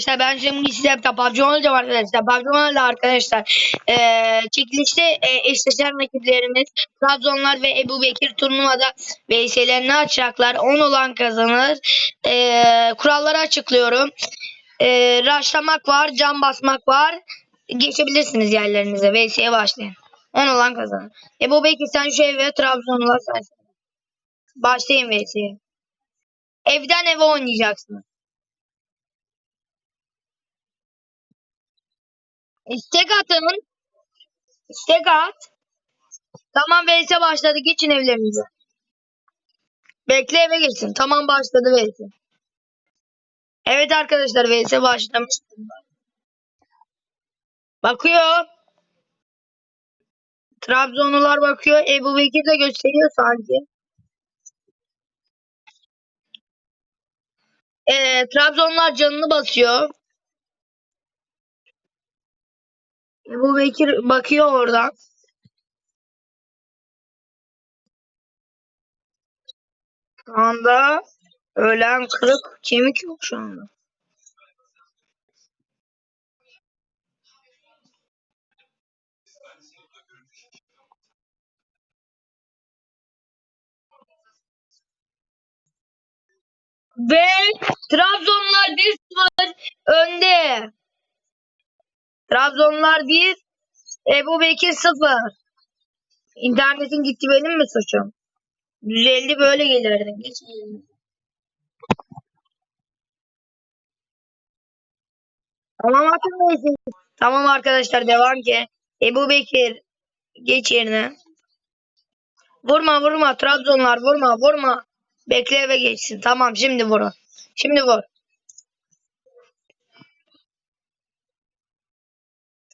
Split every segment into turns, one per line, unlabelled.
arkadaşlar ben şimdi size PUBG olacağım arkadaşlar. PUBG Mobile'da arkadaşlar eee çekilişte eee, eşleşen rakiplerimiz Trabzonlar ve Ebu Bekir turnuvada VS'lerini açacaklar. 10 olan kazanır. Eee, kuralları açıklıyorum. Eee raşlamak var, cam basmak var. Geçebilirsiniz yerlerinize. VS'ye başlayın. 10 olan kazanır. Ebu Bekir sen şu eve Trabzon'la sen. Başlayın VS'ye. Evden eve oynayacaksınız. İstek atın. İstek at. Tamam VS başladı. Geçin evlerinize. Bekle eve geçsin. Tamam başladı VS. Evet arkadaşlar VS başlamış. Bakıyor. Trabzonlular bakıyor. Ebu Bekir de gösteriyor sanki. Ee, Trabzonlar canını basıyor. Ebu Bekir bakıyor oradan. Şu anda ölen kırık kemik yok şu anda. Ve Trabzonlar 1-0 önde. Trabzonlar 1, Ebu Bekir 0. İnternetin gitti benim mi suçum? 150 böyle gelirdi. Geç. Tamam atın Tamam arkadaşlar devam ki. Ebu Bekir geç yerine. Vurma vurma Trabzonlar vurma vurma. Bekle eve geçsin. Tamam şimdi vurun. Şimdi vur.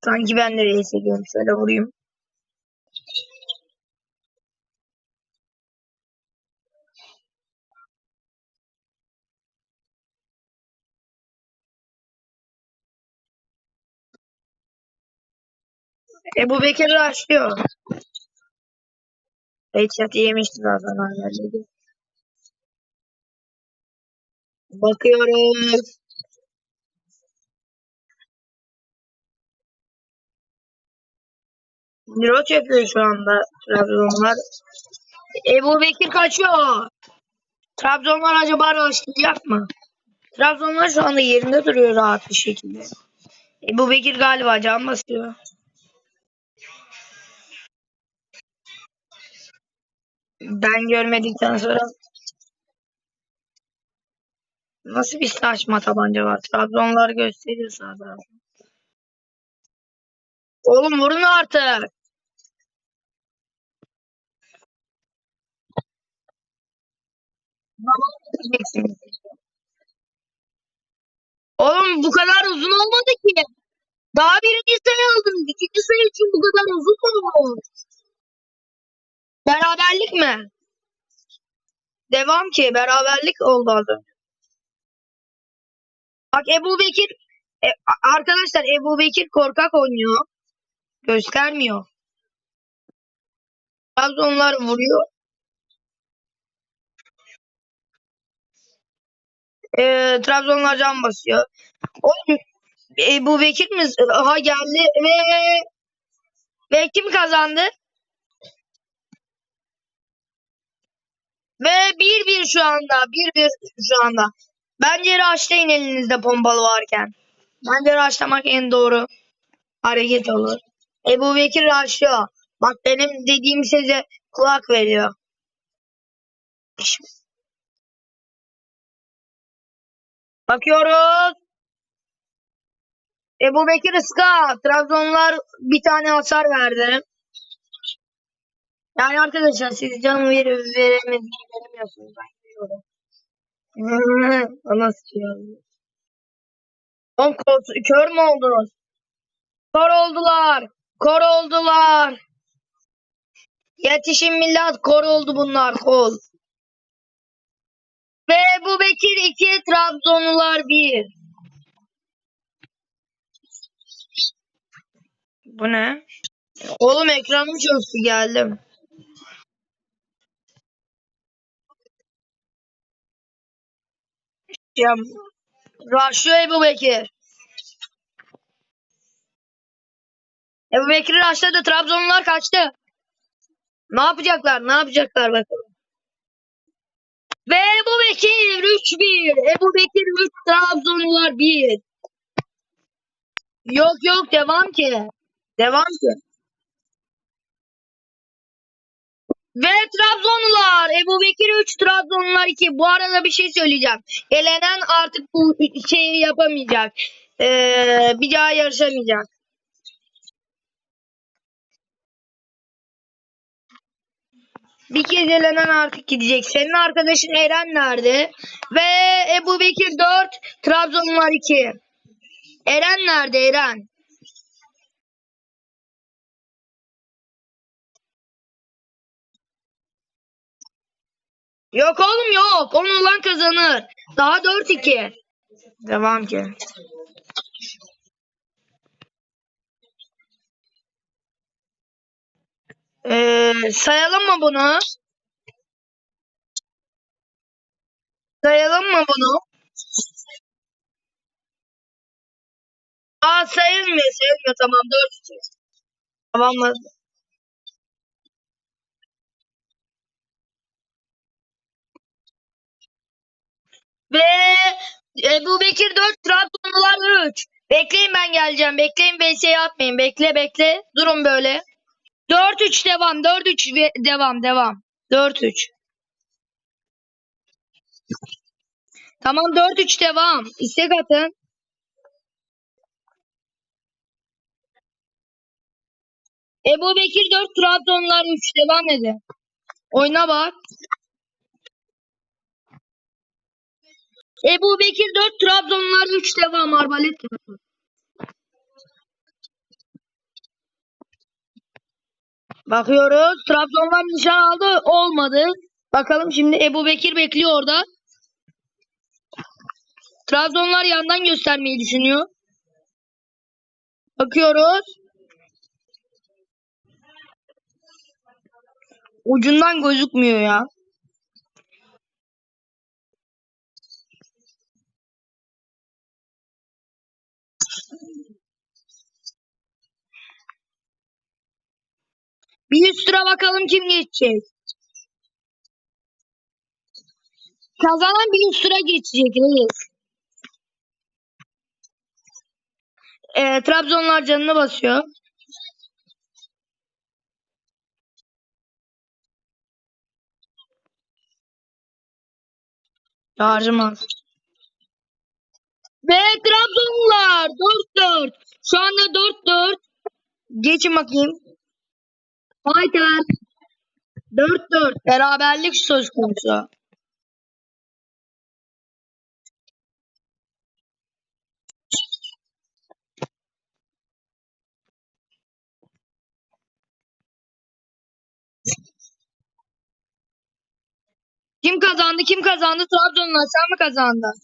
Sanki ben de reis ediyorum. Şöyle vurayım. Ebu Bekir başlıyor. Headshot yemişti zaten. Bakıyoruz. Miroç yapıyor şu anda Trabzonlar. Ebu Bekir kaçıyor. Trabzonlar acaba başlayacak mı? Trabzonlar şu anda yerinde duruyor rahat bir şekilde. Ebu Bekir galiba can basıyor. Ben görmedikten sonra nasıl bir saçma tabanca var? Trabzonlar gösteriyor sağda. Oğlum vurun artık. Oğlum bu kadar uzun olmadı ki. Daha birinci sayı aldınız. İkinci sayı için bu kadar uzun mu? Beraberlik mi? Devam ki. Beraberlik oldu az önce. Bak Ebu Bekir e, arkadaşlar Ebu Bekir korkak oynuyor. Göstermiyor. Trabzonlar vuruyor. E, Trabzonlar can basıyor. Oğlum Ebu Bekir mi? Aha geldi ve ve kim kazandı? Ve 1-1 şu anda. 1-1 şu anda. Bence raşlayın elinizde pompalı varken. Bence raşlamak en doğru hareket olur. Ebu Bekir raşlıyor. Bak benim dediğim size kulak veriyor. Bakıyoruz. Ebu Bekir ıska. Trabzonlar bir tane hasar verdi. Yani arkadaşlar siz can ver veremediğini veremiyorsunuz. Ben biliyorum. Oğlum kol- kör mü oldunuz? Kör oldular. Kor oldular. Yetişin millet kor oldu bunlar kol. Ve bu Bekir 2 Trabzonlular 1. Bu ne? Oğlum ekranım çöktü geldim. Ya Raşyo Ebu Bekir. Ebu Bekir açladı. Trabzonlular kaçtı. Ne yapacaklar? Ne yapacaklar bakalım. Ve Ebu Bekir 3-1. Ebu Bekir 3, Trabzonlular 1. Yok yok devam ki. Devam ki. Ve Trabzonlular Ebu Bekir 3 Trabzonlular 2. Bu arada bir şey söyleyeceğim. Elenen artık bu şeyi yapamayacak. Ee, bir daha yarışamayacak. Bir kez elenen artık gidecek. Senin arkadaşın Eren nerede? Ve Ebu Bekir 4 Trabzonlular 2. Eren nerede Eren? Yok oğlum yok. 10 olan kazanır. Daha 4-2. Devam ki. Ee, sayalım mı bunu? Sayalım mı bunu? Aa sayılmıyor sayılmıyor tamam 4-2. Tamamladı. Ve Ebu Bekir 4, Trabzonlular 3. Bekleyin ben geleceğim. Bekleyin VS'ye atmayın. Bekle bekle. Durun böyle. 4-3 devam. 4-3 ve- devam devam. 4-3. Tamam 4-3 devam. İstek atın. Ebu Bekir 4, Trabzonlular 3. Devam edin. Oyuna bak. Ebu Bekir 4, Trabzonlular 3. Devam. Arbalet. Bakıyoruz. Trabzonlar nişan aldı. Olmadı. Bakalım şimdi Ebu Bekir bekliyor orada. Trabzonlar yandan göstermeyi düşünüyor. Bakıyoruz. Ucundan gözükmüyor ya. Bir üst tura bakalım kim geçecek. Kazanan bir üst tura geçecek reis. Ee, Trabzonlar canını basıyor. Şarjım az. Ve Trabzonlular 4-4. Şu anda 4-4. Geçin bakayım. Fighter. 4-4. Beraberlik söz konusu. Kim kazandı? Kim kazandı? Trabzonlular sen mi kazandın?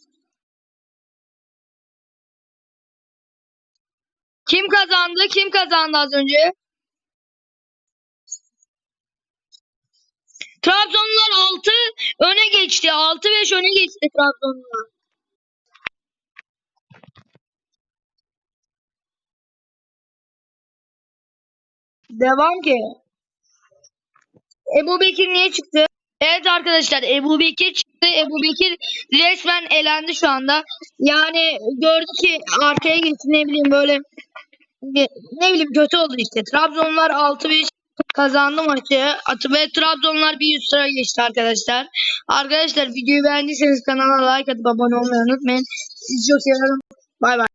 Kim kazandı? Kim kazandı az önce? Trabzonlular 6 öne geçti. 6-5 öne geçti Trabzonlular. Devam ki. Ebu Bekir niye çıktı? Evet arkadaşlar Ebu Bekir çıktı. Ebu Bekir resmen elendi şu anda. Yani gördü ki arkaya geçti ne bileyim böyle ne, bileyim kötü oldu işte. Trabzonlar 6-5 kazandı maçı. Ve Trabzonlar bir üst sıra geçti arkadaşlar. Arkadaşlar videoyu beğendiyseniz kanala like atıp abone olmayı unutmayın. Sizi çok seviyorum. Bay bay.